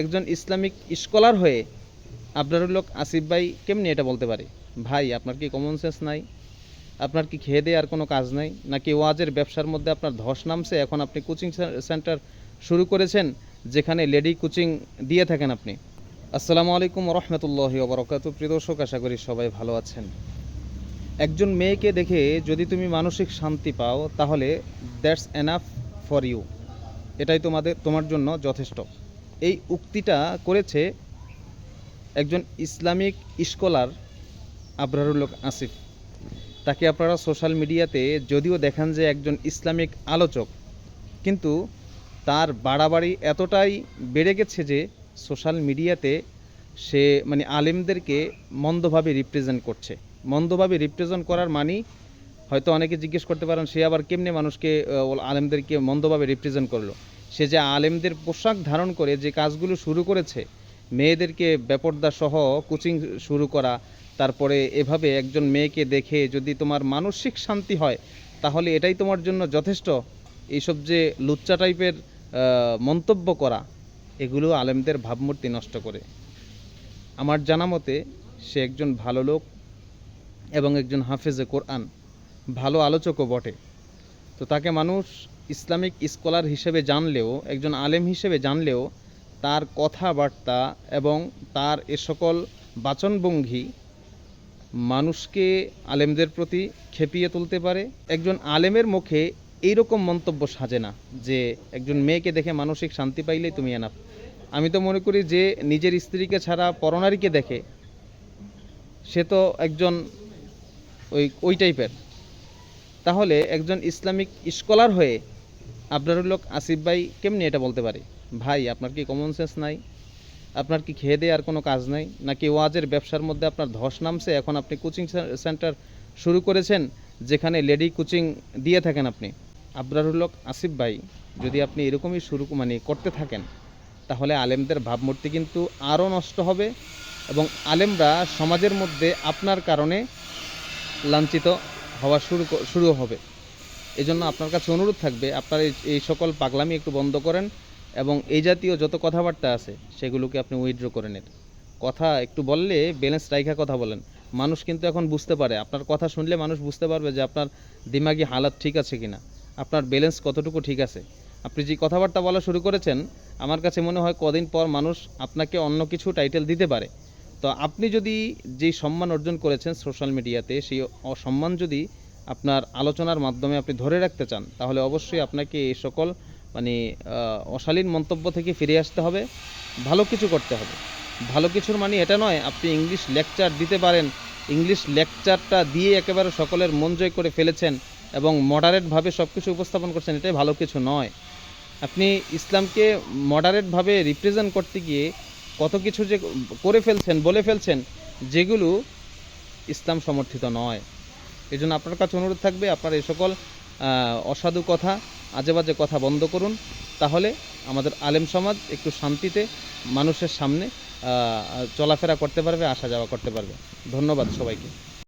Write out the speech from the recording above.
একজন Islamic scholar হয়ে আবরারুল হক আসিফ ভাই কেমনি এটা বলতে পারে? ভাই, আপনার কি কমন সেন্স নাই? আপনার কি খেয়ে দিয়ে আর কোনো কাজ নাই? নাকি ওয়াজের ব্যবসার মধ্যে আপনার ধস নামছে? এখন আপনি কোচিং সেন্টার শুরু করেছেন, যেখানে লেডি কোচিং দিয়ে থাকেন আপনি। আসসালামু আলাইকুম রহমতুল্লাহ বরকাত প্রিয় দর্শক, আশা করি সবাই ভালো আছেন। একজন মেয়েকে দেখে যদি তুমি মানসিক শান্তি পাও, তাহলে দ্যাটস এনাফ ফর ইউ এটাই তোমাদের, তোমার জন্য যথেষ্ট। এই উক্তিটা করেছে একজন ইসলামিক স্কলার আবরারুল হক আসিফ। তাকে আপনারা সোশ্যাল মিডিয়াতে যদিও দেখান যে একজন ইসলামিক আলোচক, কিন্তু তার বাড়াবাড়ি এতটাই বেড়ে গেছে যে সোশ্যাল মিডিয়াতে সে মানে আলেমদেরকে মন্দভাবে রিপ্রেজেন্ট করছে। মন্দভাবে রিপ্রেজেন্ট করার মানি হয়তো অনেকে জিজ্ঞেস করতে পারেন, সে আবার কেমনে মানুষকে আলেমদেরকে মন্দভাবে রিপ্রেজেন্ট করল? সে যে আলেমদের পোশাক ধারণ করে, যে কাজগুলো শুরু করেছে, মেয়েদেরকে বেপর্দা সহ কোচিং শুরু করা, তারপরে এভাবে একজন মেয়েকে দেখে যদি তোমার মানসিক শান্তি হয়, তাহলে এটাই তোমার জন্য যথেষ্ট। এইসব যে লুচ্চা টাইপের মন্তব্য করা, এগুলো আলেমদের ভাবমূর্তি নষ্ট করে। আমার জানা মতে, সে একজন ভালো লোক এবং একজন হাফেজে কোরআন, ভালো আলোচকও বটে। তো তাকে মানুষ ইসলামিক স্কলার হিসেবে জানলেও, একজন আলেম হিসেবে জানলেও, তার কথাবার্তা এবং তার এ সকল বাচনভঙ্গি মানুষকে আলেমদের প্রতি খেপিয়ে তুলতে পারে। একজন আলেমের মুখে এইরকম মন্তব্য সাজে না যে, একজন মেয়েকে দেখে মানসিক শান্তি পাইলেই তুমি এনাফ। আমি তো মনে করি যে, নিজের স্ত্রীকে ছাড়া পরনারীকে দেখে, সে তো একজন ওই ওই টাইপের তাহলে একজন ইসলামিক স্কলার হয়ে আবরারুল হক আসিফ ভাই কেমনি এটা বলতে পারে? ভাই, আপনার কি কমন সেন্স নাই? আপনার কি খেয়ে দিয়ে আর কোনো কাজ নাই? নাকি ওয়াজের ব্যবসার মধ্যে আপনার ধস নামছে? এখন আপনি কোচিং সেন্টার শুরু করেছেন, যেখানে লেডি কোচিং দিয়ে থাকেন আপনি। আবরারুল আসিফ ভাই, যদি আপনি এরকমই শুরু মানে করতে থাকেন, তাহলে আলেমদের ভাবমূর্তি কিন্তু আরও নষ্ট হবে এবং আলেমরা সমাজের মধ্যে আপনার কারণে লাঞ্ছিত হওয়া শুরু শুরু হবে। এজন্য আপনার কাছে অনুরোধ থাকবে, আপনার এই সকল পাগলামি একটু বন্ধ করেন এবং এই জাতীয় যত কথাবার্তা আছে, সেগুলোকে আপনি উইথড্র করে নেন। কথা একটু বললে ব্যালেন্স রাইখা কথা বলেন। মানুষ কিন্তু এখন বুঝতে পারে, আপনার কথা শুনলে মানুষ বুঝতে পারবে যে আপনার দিমাগি হালাত ঠিক আছে কিনা, আপনার ব্যালেন্স কতটুকু ঠিক আছে। আপনি যে কথাবার্তা বলা শুরু করেছেন, আমার কাছে মনে হয় কদিন পর মানুষ আপনাকে অন্য কিছু টাইটেল দিতে পারে। তো আপনি যদি যেই সম্মান অর্জন করেছেন সোশ্যাল মিডিয়াতে সেই অসম্মান যদি আপনার আলোচনার মাধ্যমে আপনি ধরে রাখতে চান, তাহলে অবশ্যই আপনাকে এই সকল মানে অশালীন মন্তব্য থেকে ফিরে আসতে হবে। ভালো কিছু করতে হবে। ভালো কিছুর মানে এটা নয়, আপনি ইংলিশ লেকচার দিতে পারেন। ইংলিশ লেকচারটা দিয়ে একেবারে সকলের মন জয় করে ফেলেছেন এবং মডারেটভাবে সব কিছু উপস্থাপন করছেন, এটাই ভালো কিছু নয়। আপনি ইসলামকে মডারেটভাবে রিপ্রেজেন্ট করতে গিয়ে কত কিছু যে করে ফেলছেন, বলে ফেলছেন, যেগুলো ইসলাম সমর্থিত নয়। এই জন্য আপনার কাছে অনুরোধ থাকবে, আপনার এই সকল অসাধু কথা আজে বাজে কথা বন্ধ করুন। তাহলে আমাদের আলেম সমাজ একটু শান্তিতে মানুষের সামনে চলাফেরা করতে পারবে, আসা যাওয়া করতে পারবে। ধন্যবাদ সবাইকে।